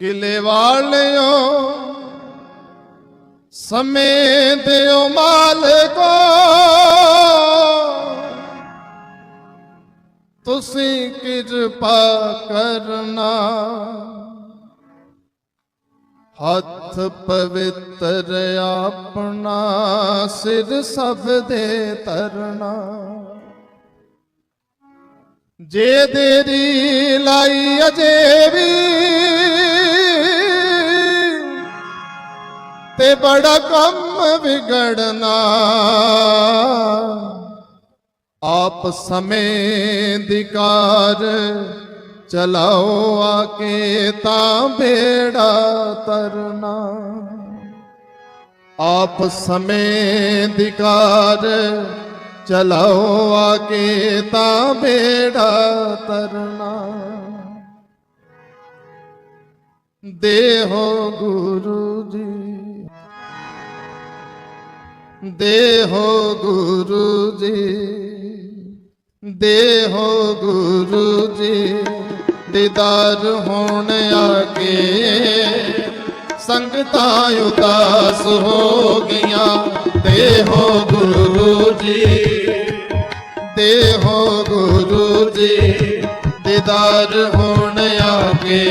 ਕਿਲੇ ਵਾਲਿਓ, ਸਮੇਂ ਦਿਓ ਮਾਲਕੋ। ਤੁਸੀਂ ਕਿਰਪਾ ਕਰਨਾ, ਹੱਥ ਪਵਿੱਤਰ ਆਪਣਾ, ਸਿਰ ਸਭ ਦੇ ਤਰਨਾ। ਜੇ ਦੇਰੀ ਲਾਈ ਅਜੇ ਵੀ ਤੇ ਬੜਾ ਕੰਮ ਵਿਗੜਨਾ। ਆਪ ਸਮੇਂ ਦੀ ਚਲਾਓ ਆ ਕੇ ਤਾਂ ਬੇੜਾ ਤਰਨਾ। ਆਪ ਸਮੇਂ ਦੀ ਚਲਾਓ ਆ ਕੇ ਤਾਂ ਬੇੜਾ ਤਰਨਾ। ਦੇਹੋ ਗੁਰੂ ਦੇਹੋ ਗੁਰੂ ਜੀ, ਦੇਹੋ ਗੁਰੂ ਜੀ, ਦੀਦਾਰ ਹੋਣ ਆ ਕੇ ਸੰਗਤਾਂ ਉਦਾਸ ਹੋ ਗਈਆਂ, ਦੇਹੋ ਗੁਰੂ ਜੀ, ਦੇਹੋ ਗੁਰੂ ਜੀ, ਦੀਦਾਰ ਹੋਣ ਆ ਕੇ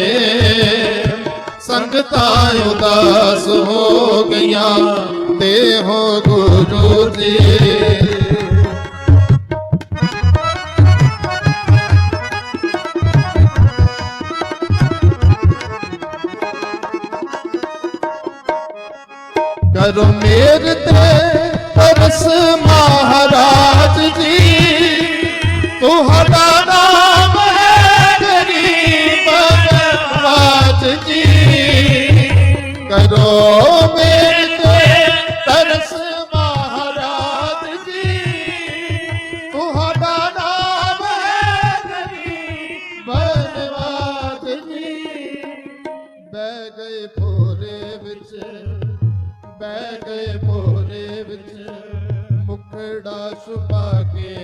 ਸੰਗਤਾਂ ਉਦਾਸ ਹੋ ਗਈਆਂ ਹੋ ਗੁਰੂ ਜੀ। ਕਰੋ ਮੇਰ ਤੇ ਪਰਸ ਮਹਾਰਾਜ ਜੀ। ਤੁਹਾਡਾ ਨਾਮ ਹੈ ਗਰੀਬ ਨਵਾਜ ਜੀ। ਕਰੋ ਮੇਰ ਮੁਖੜਾ ਕੇ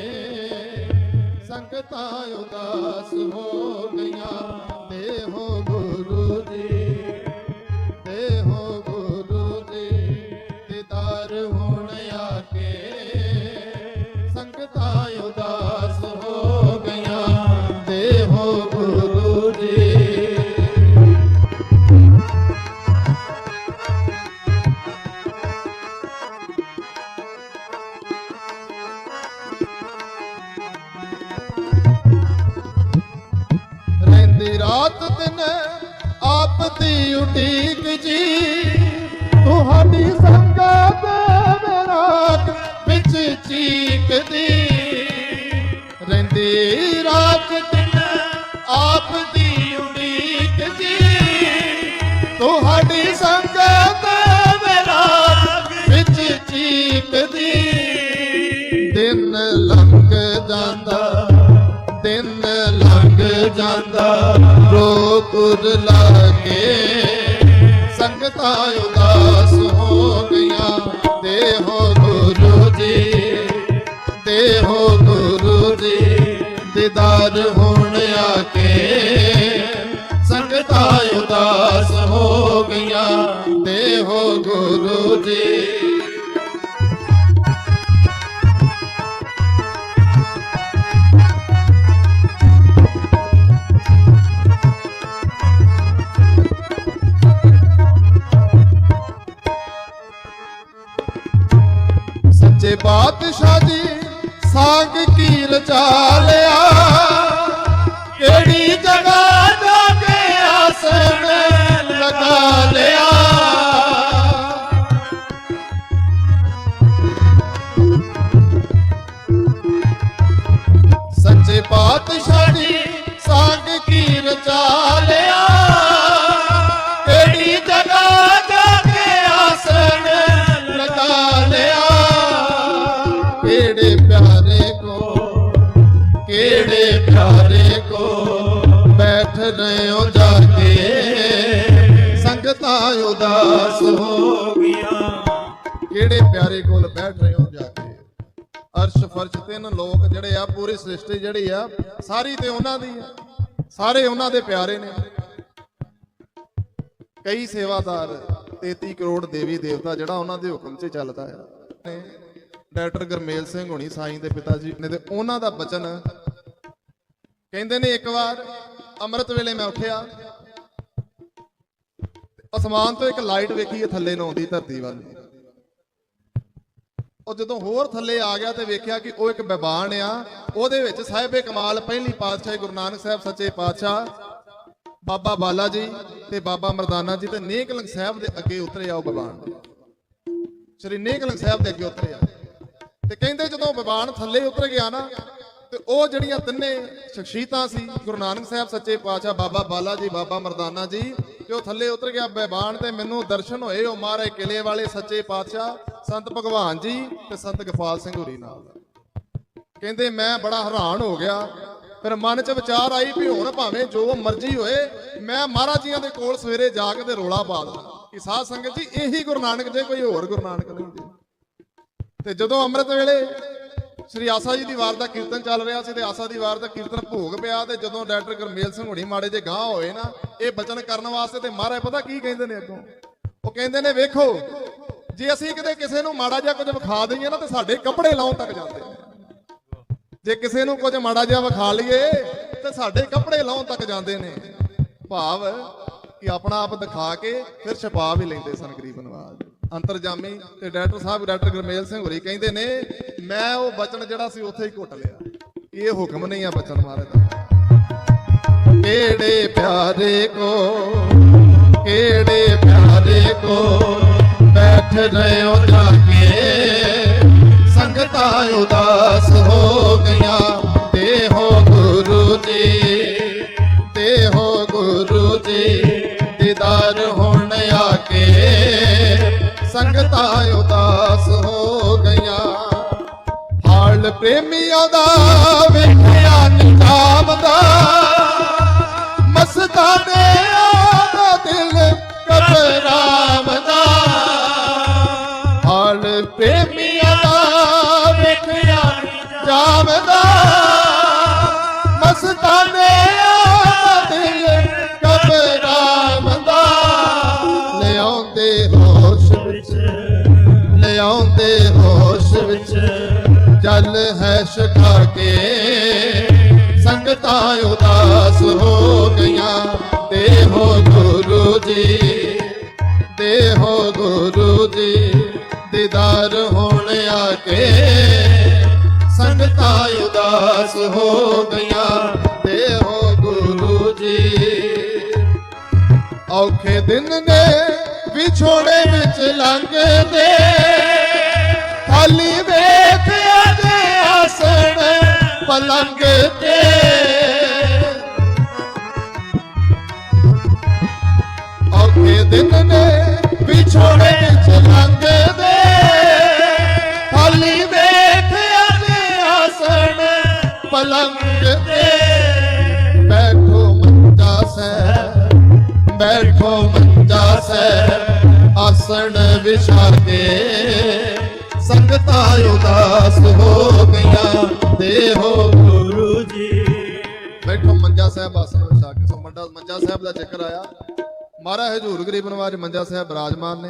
ਸੰਗਤਾਂ ਉਦਾਸ ਹੋ ਗਈਆਂ। ਦੇਹੋ ਗੁਰੂ ਜਾਂਦਾ। ਰੋ ਤੁਰ ਲਾਗੇ ਸੰਗਤਾਂ ਉਦਾਸ ਹੋ ਗਈਆਂ। ਦੇਹੋ ਗੁਰੂ ਜੀ, ਦੇਹੋ ਗੁਰੂ ਜੀ, ਦੀਦਾਰ ਹੋਣ ਆ ਕੇ ਸੰਗਤਾਂ ਉਦਾਸ ਹੋ ਗਈਆਂ। ਦੇਹੋ ਗੁਰੂ ਜੀ। ਸੱਚੇ ਬਾਦਸ਼ਾਹ ਜੀ ਸਾਗ ਕੀ ਰਚਾ ਲਿਆ ਕਿਹੜੀ ਜਗ੍ਹਾ ਜਾ ਕੇ ਆਸਣ ਲਗਾ ਲਿਆ। ਸੱਚੇ ਬਾਦਸ਼ਾਹ ਜੀ ਸਾਗ ਕੀ ਰਚਾ ਉਦਾਸ ਹੋ ਗਈਆਂ ਕਿਹੜੇ ਪਿਆਰੇ ਕੋਲ ਬੈਠ ਰਹੇ ਹੋ ਜਾ ਕੇ? ਅਰਸ਼, ਫਰਸ਼ ਤਿੰਨ ਲੋਕ ਜਿਹੜੇ ਆ, ਪੂਰੀ ਸ੍ਰਿਸ਼ਟੀ ਜਿਹੜੀ ਆ, ਸਾਰੀ ਤੇ ਉਹਨਾਂ ਦੀ ਆ। ਸਾਰੇ ਉਹਨਾਂ ਦੇ ਪਿਆਰੇ ਨੇ। ਕਈ ਸੇਵਾਦਾਰ 33 ਕਰੋੜ ਦੇਵੀ ਦੇਵਤਾ ਜਿਹੜਾ ਉਹਨਾਂ ਦੇ ਹੁਕਮ 'ਚ ਚੱਲਦਾ ਆ। ਡਾਕਟਰ ਗਰਮੇਲ ਸਿੰਘ ਹੋਣੀ, ਸਾਈਂ ਦੇ ਪਿਤਾ ਜੀ ਨੇ ਤੇ ਉਹਨਾਂ ਦਾ ਬਚਨ ਕਹਿੰਦੇ ਨੇ ਇੱਕ ਵਾਰ, ਅੰਮ੍ਰਿਤ ਵੇਲੇ ਮੈਂ ਉੱਠਿਆ। ਅਸਮਾਨ ਤੋਂ ਇੱਕ ਲਾਈਟ ਵੇਖੀ ਇਹ ਥੱਲੇ ਨੂੰ ਆਉਂਦੀ ਧਰਤੀ ਵੱਲ ਉਹ ਜਦੋਂ ਹੋਰ ਥੱਲੇ ਆ ਗਿਆ ਤੇ ਵੇਖਿਆ ਕਿ ਉਹ ਇੱਕ ਬਿਬਾਨ ਆ, ਉਹਦੇ ਵਿੱਚ ਸਾਹਿਬੇ ਕਮਾਲ, ਪਹਿਲੀ ਪਾਤਸ਼ਾਹ ਗੁਰੂ ਨਾਨਕ ਸਾਹਿਬ ਸੱਚੇ ਪਾਤਸ਼ਾਹ, ਬਾਬਾ ਬਾਲਾ ਜੀ ਤੇ ਬਾਬਾ ਮਰਦਾਨਾ ਜੀ ਤੇ ਨੇਕਲੰਗ ਸਾਹਿਬ ਦੇ ਅੱਗੇ ਉਤਰੇ ਆ ਉਹ ਬਿਬਾਨ ਸ਼੍ਰੀ ਨੇਕਲੰਗ ਸਾਹਿਬ ਦੇ ਅੱਗੇ ਉਤਰੇ ਆ। ਤੇ ਕਹਿੰਦੇ ਜਦੋਂ ਬਿਬਾਨ ਥੱਲੇ ਉਤਰ ਗਿਆ ਨਾ ਤੇ ਉਹ ਜਿਹੜੀਆਂ ਤਿੰਨੇ ਸ਼ਖਸੀਅਤਾਂ ਸੀ, ਗੁਰੂ ਨਾਨਕ ਸਾਹਿਬ ਸੱਚੇ ਪਾਤਸ਼ਾਹ ਬਾਬਾ ਬਾਲਾ ਜੀ, ਬਾਬਾ ਮਰਦਾਨਾ ਜੀ, ਤੇ ਉਹ ਥੱਲੇ ਉਤਰ ਗਿਆ ਬੈਬਾਨ ਤੇ ਮੈਨੂੰ ਦਰਸ਼ਨ ਹੋਏ, ਉਹ ਮਹਾਰਾਜ ਕਿਲੇ ਵਾਲੇ ਸੱਚੇ ਪਾਤਸ਼ਾਹ, ਸੰਤ ਭਗਵਾਨ ਜੀ ਤੇ ਸੰਤ ਗਫਾਲ ਸਿੰਘ ਹੋਰੀ ਨਾਲ। ਕਹਿੰਦੇ, ਮੈਂ ਬੜਾ ਹੈਰਾਨ ਹੋ ਗਿਆ। ਫਿਰ ਮਨ 'ਚ ਵਿਚਾਰ ਆਈ ਵੀ ਹੁਣ ਭਾਵੇਂ ਜੋ ਮਰਜ਼ੀ ਹੋਏ, ਮੈਂ ਮਹਾਰਾਜ ਜੀਆਂ ਦੇ ਕੋਲ ਸਵੇਰੇ ਜਾ ਕੇ ਤੇ ਰੋਲਾ ਪਾ ਦਾਂ। ਕਿ ਸਾਧ ਸੰਗਤ ਜੀ, ਇਹੀ ਗੁਰੂ ਨਾਨਕ ਜੇ ਕੋਈ ਹੋਰ ਗੁਰੂ ਨਾਨਕ ਨਹੀਂ ਜੀ ਤੇ ਜਦੋਂ ਅੰਮ੍ਰਿਤ ਵੇਲੇ ਸ੍ਰੀ ਆਸਾ ਜੀ ਦੀ ਵਾਰ ਦਾ ਕੀਰਤਨ ਚੱਲ ਰਿਹਾ ਸੀ ਤੇ ਆਸਾ ਦੀ ਵਾਰ ਦਾ ਕੀਰਤਨ ਭੋਗ ਪਿਆ ਤੇ ਜਦੋਂ ਡਾਕਟਰ ਗਰਮੇਲ ਸਿੰਘ ਹੁਣੀ ਮਾੜੇ ਜੇ ਗਾਂ ਹੋਏ ਨਾ, ਇਹ ਬਚਨ ਕਰਨ ਵਾਸਤੇ ਤੇ ਮਹਾਰਾਜ ਪਤਾ ਕੀ ਕਹਿੰਦੇ ਨੇ ਅੱਗੋਂ? ਉਹ ਕਹਿੰਦੇ ਨੇ, ਵੇਖੋ, ਜੇ ਅਸੀਂ ਕਿਤੇ ਕਿਸੇ ਨੂੰ ਮਾੜਾ ਜਿਹਾ ਕੁਝ ਵਿਖਾ ਦਈਏ ਨਾ ਤੇ ਸਾਡੇ ਕੱਪੜੇ ਲਾਉਣ ਤੱਕ ਜਾਂਦੇ ਨੇ। ਜੇ ਕਿਸੇ ਨੂੰ ਕੁਝ ਮਾੜਾ ਜਿਹਾ ਵਿਖਾ ਲਈਏ ਤੇ ਸਾਡੇ ਕੱਪੜੇ ਲਾਉਣ ਤੱਕ ਜਾਂਦੇ ਨੇ। ਭਾਵ ਕਿ ਆਪਣਾ ਆਪ ਦਿਖਾ ਕੇ ਫਿਰ ਛਪਾ ਵੀ ਲੈਂਦੇ ਸਨ ਗਰੀਬ ਨਵਾਜ਼। ਅੰਤਰਜਾਮੀ ਤੇ ਡਾਕਟਰ ਸਾਹਿਬ ਡਾਕਟਰ ਗਰਮੇਲ ਸਿੰਘ ਹੋਰੀ ਕਹਿੰਦੇ ਨੇ, ਮੈਂ ਉਹ ਬਚਨ ਜਿਹੜਾ ਸੀ ਉੱਥੇ ਹੀ ਘੁੱਟ ਲਿਆ। ਇਹ ਹੁਕਮ ਨਹੀਂ ਆ ਬਚਨ ਮਾਰੇ ਦਾ। ਕਿਹੜੇ ਪਿਆਰੇ ਕੋ ਕਿਹੜੇ ਪਿਆਰੇ ਕੋ ਬੈਠ ਰਹਿਓ ਜਾ ਕੇ? ਪ੍ਰੇਮੀਆਂ ਦਾ ਵੇਖਿਆ ਨਿਜਾਮ ਦਾ। ਮਸਤਾਨੇ ਦਾ ਦਿਲ ਘਬਰਾਵਦਾ ਹਾਲ ਪ੍ਰੇਮੀਆਂ ਦਾ ਵੇਖਿਆ ਦਾ। ਮਸਤਾਨੇ ਦਾ ਦਿਲ ਘਬਰਾਵਦਾ ਲਿਆਉਂਦੇ ਹੋਸ਼ ਵਿੱਚ ਜਲ ਹੈ ਛਕਾ ਕੇ ਸੰਗਤਾਂ ਉਦਾਸ ਹੋ ਗਈਆਂ। ਤੇ ਹੋ ਗੁਰੂ ਜੀ, ਤੇ ਹੋ ਗੁਰੂ ਜੀ, ਦੀਦਾਰ ਹੋਣ ਆ ਕੇ ਸੰਗਤਾਂ ਉਦਾਸ ਹੋ ਗਈਆਂ। ਤੇ ਹੋ ਗੁਰੂ ਜੀ। ਔਖੇ ਦਿਨ ਨੇ ਵਿਛੋੜੇ ਵਿੱਚ ਲੰਘਦੇ। ਖਾਲੀ ਵੇਖ ਪਲੰਗ ਤੇ। ਔਖੇ ਦਿਨ ਨੇ ਵਿਛੋੜੇ ਵਿੱਚ ਲੰਘਦੇ ਖਾਲੀ ਵੇਖ ਅਜੇ ਆਸਣ ਪਲੰਗ ਤੇ। ਬੈਠੋ ਮੰਜਾ ਸੈ ਬੈਠੋ ਮੰਜਾ ਸੈ ਆਸਣ ਵਿਛਾ ਕੇ। ਸੰਗਤਾਂ ਉਦਾਸ ਹੋ ਗਈਆਂ। ਤੇ ਹੋ ਗੁਰੂ ਜੀ। ਬੈਠੋ ਮੰਜਾ ਸਾਹਿਬ ਆਸਣ ਵਿਛਾ ਕੇ। ਸੋ ਮੰਡਾ ਮੰਜਾ ਸਾਹਿਬ ਦਾ ਜ਼ਿਕਰ ਆਇਆ। ਮਹਾਰਾਜ, ਹਜੂਰ ਗਰੀਬ ਨਵਾਜ ਮੰਜਾ ਸਾਹਿਬ ਬਿਰਾਜਮਾਨ ਨੇ।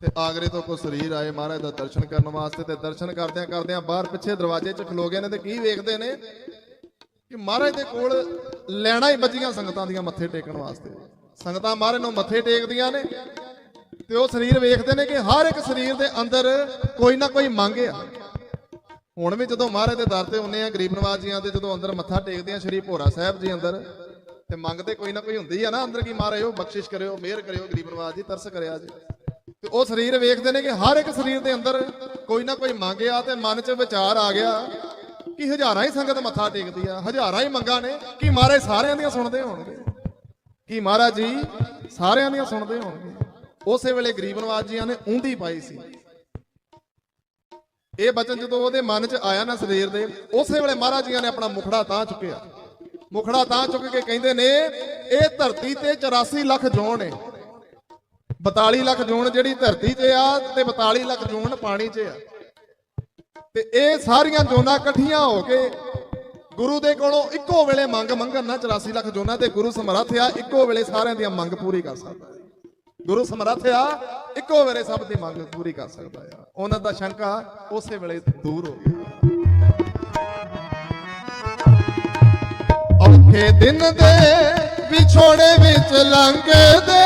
ਤੇ ਆਗਰੇ ਤੋਂ ਕੋ ਸਰੀਰ ਆਏ ਮਹਾਰਾਜ ਦਾ ਦਰਸ਼ਨ ਕਰਨ ਵਾਸਤੇ ਤੇ ਦਰਸ਼ਨ ਕਰਦਿਆਂ ਕਰਦਿਆਂ ਬਾਹਰ ਪਿੱਛੇ ਦਰਵਾਜ਼ੇ 'ਚ ਖਲੋ ਗਏ ਨੇ ਤੇ ਕੀ ਵੇਖਦੇ ਨੇ ਕਿ ਮਹਾਰਾਜ ਦੇ ਕੋਲ ਲੈਣਾ ਹੀ ਬੱਜੀਆਂ ਸੰਗਤਾਂ ਦੀਆਂ ਮੱਥੇ ਟੇਕਣ ਵਾਸਤੇ। ਸੰਗਤਾਂ ਮਹਾਰਾਜ ਨੂੰ ਮੱਥੇ ਟੇਕਦੀਆਂ ਨੇ ਤੇ ਉਹ ਸਰੀਰ ਵੇਖਦੇ ਨੇ ਕਿ ਹਰ ਇੱਕ ਸਰੀਰ ਦੇ ਅੰਦਰ ਕੋਈ ਨਾ ਕੋਈ ਮੰਗ ਆ। ਹੁਣ ਵੀ ਜਦੋਂ ਮਹਾਰਾਜ ਦੇ ਦਰ ਤੇ ਹੁੰਨੇ ਆ, ਗਰੀਬ ਨਵਾਜ ਜੀਆਂ ਦੇ ਜਦੋਂ ਅੰਦਰ ਮੱਥਾ ਟੇਕਦੇ ਆ, ਸ਼੍ਰੀ ਭੋਰਾ ਸਾਹਿਬ ਜੀ ਅੰਦਰ, ਤੇ ਮੰਗਦੇ ਕੋਈ ਨਾ ਕੋਈ ਹੁੰਦੀ ਆ ਨਾ ਅੰਦਰ ਕੀ ਮਹਾਰਾਜ ਉਹ ਬਖਸ਼ਿਸ਼ ਕਰਿਓ, ਮਿਹਰ ਕਰਿਓ, ਗਰੀਬ ਨਵਾਜ ਜੀ, ਤਰਸ ਕਰਿਆ ਜੀ। ਤੇ ਉਹ ਸਰੀਰ ਵੇਖਦੇ ਨੇ ਕਿ ਹਰ ਇੱਕ ਸਰੀਰ ਦੇ ਅੰਦਰ ਕੋਈ ਨਾ ਕੋਈ ਮੰਗਿਆ ਆ ਤੇ ਮਨ 'ਚ ਵਿਚਾਰ ਆ ਗਿਆ ਕਿ ਹਜ਼ਾਰਾਂ ਹੀ ਸੰਗਤ ਮੱਥਾ ਟੇਕਦੀ ਆ, ਹਜ਼ਾਰਾਂ ਹੀ ਮੰਗਾਂ ਨੇ ਕਿ ਮਹਾਰਾਜ ਸਾਰਿਆਂ ਦੀਆਂ ਸੁਣਦੇ ਹੋਣਗੇ। ਕਿ ਮਹਾਰਾਜ ਜੀ ਸਾਰਿਆਂ ਦੀਆਂ ਸੁਣਦੇ ਹੋਣਗੇ। ਉਸੇ ਵੇਲੇ ਗਰੀਬ ਨਵਾਜ ਜੀਆਂ ਨੇ ਉਂਦੀ ਪਾਈ ਸੀ। ਇਹ ਬਚਨ ਜਦੋਂ ਉਹਦੇ ਮਨ 'ਚ ਆਇਆ ਨਾ ਸਵੇਰ ਦੇ, ਉਸੇ ਵੇਲੇ ਮਹਾਰਾਜ ਜੀਆਂ ਨੇ ਆਪਣਾ ਮੁਖੜਾ ਤਾਂ ਚੁੱਕਿਆ। ਮੁਖੜਾ ਤਾਂ ਚੁੱਕ ਕੇ ਕਹਿੰਦੇ ਨੇ, ਇਹ ਧਰਤੀ ਤੇ 84 ਲੱਖ ਜੋਨ ਨੇ 42 ਲੱਖ ਜੂਨ ਜਿਹੜੀ ਧਰਤੀ 'ਚ ਆ ਤੇ 42 ਲੱਖ ਜੂਨ ਪਾਣੀ 'ਚ ਆ। ਤੇ ਇਹ ਸਾਰੀਆਂ ਜੋਨਾਂ ਇਕੱਠੀਆਂ ਹੋ ਕੇ ਗੁਰੂ ਦੇ ਕੋਲੋਂ ਇੱਕੋ ਵੇਲੇ ਮੰਗ ਮੰਗਣ ਨਾ 84 ਲੱਖ ਜੋਨਾਂ ਤੇ ਗੁਰੂ ਸਮਰੱਥ ਆ, ਇੱਕੋ ਵੇਲੇ ਸਾਰਿਆਂ ਦੀਆਂ ਮੰਗ ਪੂਰੀ ਕਰ ਸਕਦਾ। ਗੁਰੂ ਸਮਰੱਥ ਆ ਇੱਕੋ ਵੇਲੇ ਸਭ ਦੀ ਮੰਗ ਪੂਰੀ ਕਰ ਸਕਦਾ ਆ। ਉਹਨਾਂ ਦਾ ਸ਼ੰਕਾ ਉਸੇ ਵੇਲੇ ਦੂਰ ਹੋ ਗਿਆ। ਔਖੇ ਦਿਨ ਦੇ ਵਿਛੋੜੇ ਵਿੱਚ ਲੰਘਦੇ,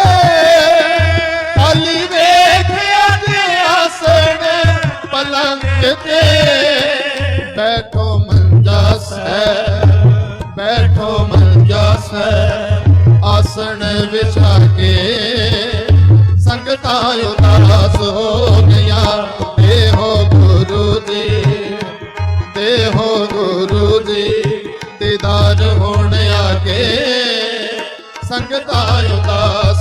ਖਾਲੀ ਵੇਖਿਆ ਤੇ ਆਸਣ ਪਲੰਗ ਤੇ ਬੈਠੋ ਮੰਜਾ ਸੈ ਬੈਠੋ ਮੰਜਾ ਸੈ ਆਸਣ ਵਿਛਾ ਕੇ ਸੰਗਤਾਂ ਉਦਾਸ ਹੋ ਗਿਆ। ਤੇ ਹੋ ਗੁਰੂ ਜੀ ਤੇ ਹੋ ਗੁਰੂ ਜੀ, ਦੀਦਾਰ ਹੋਣ ਆ ਕੇ ਸੰਗਤਾਂ ਉਦਾਸ